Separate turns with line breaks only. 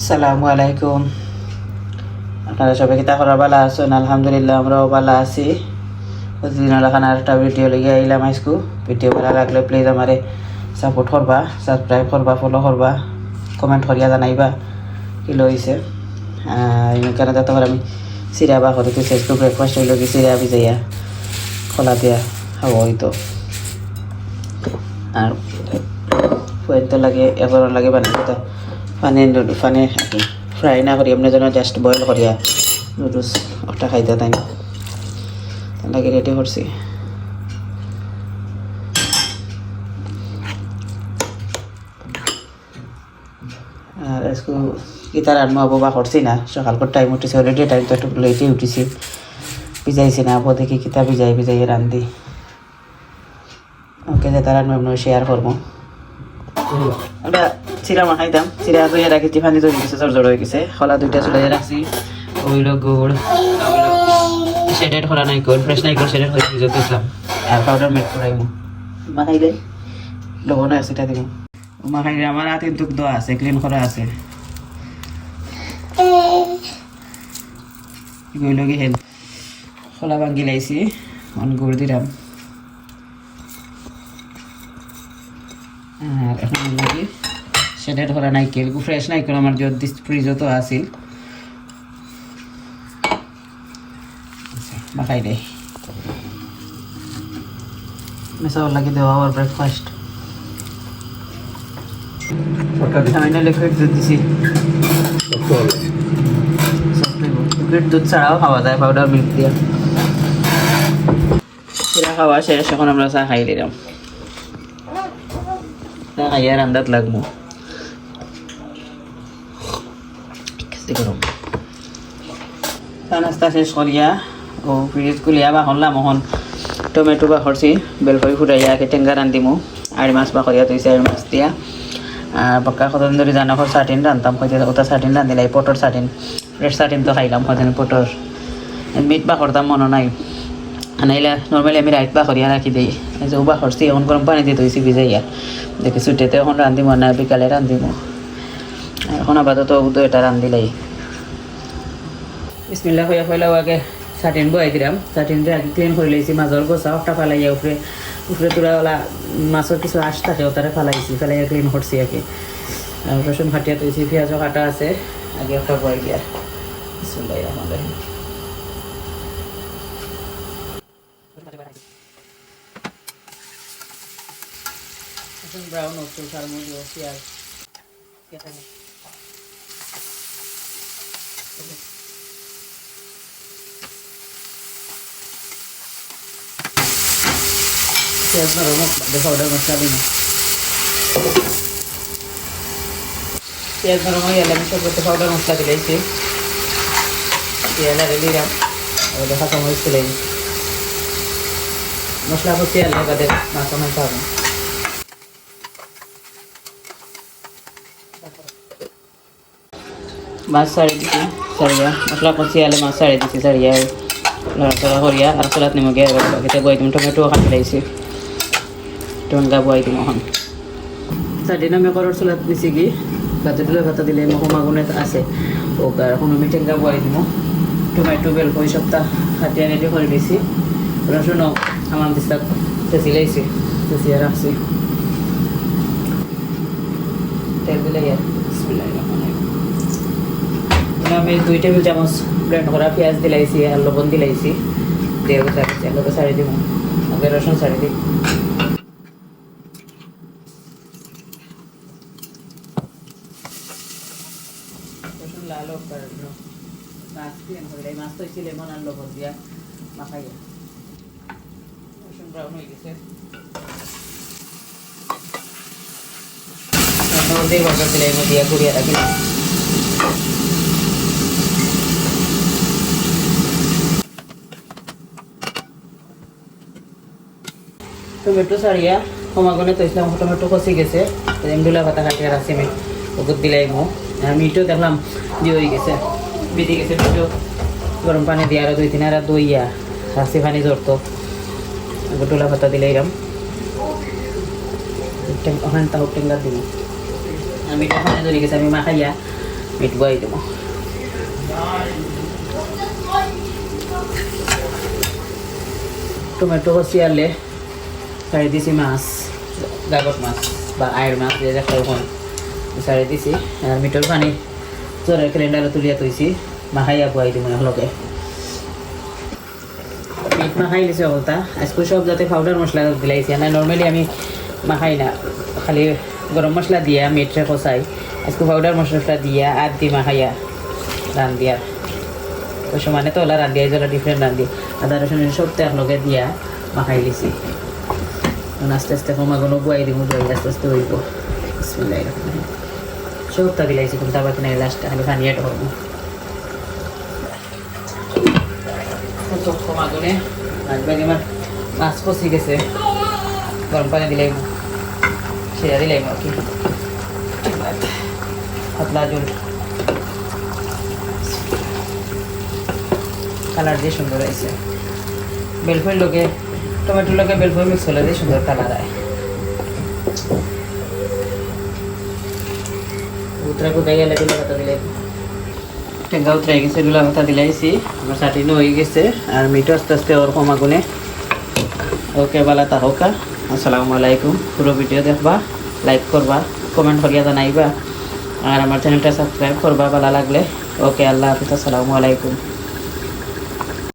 আসসালামু আলাইকুম। আপনারা সবাই কিতা করা ভালো আছেন? আলহামদুলিল্লাহ, আমরাও ভালো আছি। প্রতিদিন এলাকান আর একটা ভিডিও লেগে আইলাম আজকু। ভিডিও ভালো লাগলে প্লিজ আমারে সাপোর্ট করবা সাবস্ক্রাইব করবা ফলো করবা কমেন্ট করিয়া জানাইবা কি লইছে। কেন যাতে করে আমি চিরা বা করে তুই ব্রেকফাস্ট হইল কি চিরা ভিজাইয়া খোলা দিয়া খাব হয়তো আর ফুয়ের লাগে এবার লাগে বানিয়ে পানি পানি ফ্রাই না করি এমনি যেন জাস্ট বয়েল করিয়া নুডলস ওটা খাইতে তাই তার লাগে রেডি করছি আর আজকে গীতার আনমো আবু বা করছি না সকালকার টাইম উঠেছে অলরেডি টাইম তো একটু লেটে উঠেছি। ভিজাইছি না আবু দেখি কিতা ভিজাই ভিজাই রান্ধি ওকে যে তার আনমো শেয়ার করব ওটা চিরা মাখাইতাম চিরা ধুয়ে রাখিছি পানি তৈরি গেছে জোর জোর হয়ে গেছে। খোলা দুইটা চুলাই রাখছি ওইলো গুড়। সেটেড করা নাই গুড়। ফ্রেশ নাই গুড় সেটেড হয়েছে যত দিলাম আর পাউডার মিল্ক করাইমু মাখাই দে। লবণ আছে এটা দিব মাখাই আমার হাতে দুগ্ধ আছে ক্লিন করা আছে। গইল কি হেল খোলা ভাঙ্গি লাইছি অন গুড় দিলাম আর এখন লাগি। সেটার করা নাইকেল ফ্রেশ নাইকেল আমার যদি ফ্রিজও তো আছিল। আচ্ছা, মাখাই দে। মেসাও লাগি দেওয়া আমার ব্রেকফাস্ট সামান্য লিকুইড দুধ দিছি। লিকুইড দুধ ছাড়াও খাওয়া যায় পাউডার মিল্ক দিয়ে। সেটা খাওয়া শেষ এখন আমরা চা খাই দিলাম চা খাইয়া রান্দাত লাগবো। করুম নাস্তা শেষ করিয়া ও ফ্রিজ খুলিয়া বা হল্লাম এখন টমেটো বা খরচি বেলকরি ফুটাইয়া টেঙ্গা রান্ধিমু আড়ি মাছ বা করিয়া তুইছে আড়ি মাছ দিয়া। আর পক্কা কতদিন ধরে জানা খর চাটিন রান্তাম হয়তো ওটা চাটিন রান্ধিলাই পটর চাটিন রেড চাটিন তো খাইলাম হয়তো পটর মিট বা করতাম মনে নাই। আনাইলে নর্মালি আমি রাইত বা করিয়া রাখি দিই। যে বা করছি এখন গরম পানি দিয়ে ধুইছি ভিজাইয়া দেখি ছুটিতে এখন রান্ধিম না বিকালে রান্ধিম আর এখন আপাতত উদয় এটা রান্ধিলাই বিসমিল্লা হইয়া ফেলাও আগে চাটিন বয়াই দিলাম। চাটিন দিয়ে আগে ক্লিন করে লাইছি মাছর গোছা একটা ফালাইয়া উপরে উপরে তোরা মাছের কিছু আশ থাকে, ওটারে ফালাইছি, ফেলাইয়া ক্লিন করছি আগে। রসুন ফাটিয়া তুইছি পেঁয়াজও কাটা আছে, আগে একটা বয় দিয়া। বিসমিল্লাহ রহমান রহিম। ব্রাউন হচ্ছে তার মধ্যে পেঁয়াজ। নরম দেখো ওটা মশলা দিন পেঁয়াজ নরম হয়ে গেলে আমি সব করতে পাউডার মশলা দিলাইছি পেঁয়াজ আর দিলাম ওটা কাঁচা মরিচ দিলাই মশলা করছি আর লাগাতে মাছ মাংস হবে মাছ ছাড়ি দিছি ছাড়িয়া মশলা করছি আলে মাছ ছাড়ি দিছি ছাড়িয়া লড়াচড়া করিয়া আর চলাত নিমকে বাকিতে বই টমেটো কাটি লাইছি টমেটো বই দিম এখন চারদিন আমি করর চলাত দিছি কি গাতে তুলে ভাতা দিলে মহম আগুনে আছে। ও এখন আমি টেঙ্গা বই দিব টমেটো বেলকই সপ্তাহ কাটিয়া রেডি করে দিছি। রসুনও আমার দিস্তাক চেঁচি লাইছি চেঁচিয়া রাখছি তেল দিলে ইয়ার বিসমিল্লাহির আমি দুই টেবিল চামচ ব্লেন্ড করা পেঁয়াজ দিলাইছি আর লবণ দিলাইছি দিয়ে আগে সারি দিব আগে রসুন সারি দিই রসুন লাল হোক আর ন- মাছ দিয়ে মাছ তো ছিল লেমন আর লবণ দিয়া রসুন ব্রাউন হয়ে গেছে। দিয়ে রাখিলাম। টমেটো সারিয়া সমাগনে তৈছিলাম, টমেটো কষি গেছে, এমডুলা পাতা কাটিয়ে রাখছি আমি ওগুত দিলাই মো আর মিটও দেখলাম দিয়ে হয়ে গেছে। বেঁধে গেছে মিটও গরম পানি দিয়ে আরও দুই তিন আর দইয়া রাখছি পানি জড়তো ডোলা পাতা দিলে এরম ওখানে তাও টেঙ্গা দিব আমি পানি ধরে গেছে, আমি মাখাইয়া মিট বয়াই দেবো। টমেটো কষিয়ালে সারি দিছি মাছ গাগত মাছ বা আয়ের মাছ, যে দেখা ওখান সারি দিছি আর মিটর পানি। চোরের ক্যালেন্ডারে তুলিয়া থৈছি মাখাইয়া বুয়াই দিব এগুলোকে মিট মাখাই লিছে বলতা, আজকে সব যাতে পাউডার মশলা দিলাইছি না নর্মালি আমি মাখাই না, খালি গরম মশলা দিয়া মিটরে কষাই, আজকে পাউডার মশলা দিয়া আর দি মাখাইয়া রান দিয়া ওই সমানে তো ওলা রান্ধিয়া জলা ডিফারেন্ট রান্ধি আদা রসুন সব তো একলগে দিয়া মাখাই লিছি। আস্তে আস্তে কমাগুলো বুয়াই দিব আস্তে আস্তে হইব বিসমিল্লাহির রহমানির রহিম। দিলাইছি কিন্তু আবার কিনা লাস্টটা খালি পানিয়াটা করব তো কমাগুনে আমার পাতলা জল কালার দিয়ে সুন্দর হয়েছে। বেলফুল লোকে টমেটোর লোকে বেলফুল মিক্স হলে দিয়ে সুন্দর কালার হয় উতরা হয়ে গেছে আর মিঠো আস্তে আস্তে ওরকম গুনে ওকে বালা তাহকা। আসসালামু আলাইকুম। পুরো ভিডিও দেখবা লাইক করবা কমেন্ট করিয়া জানাইবা। আর আমার চ্যানেলটা সাবস্ক্রাইব করবা ভালো লাগলে। ওকে আল্লাহ হাফিজ। আসসালামু আলাইকুম।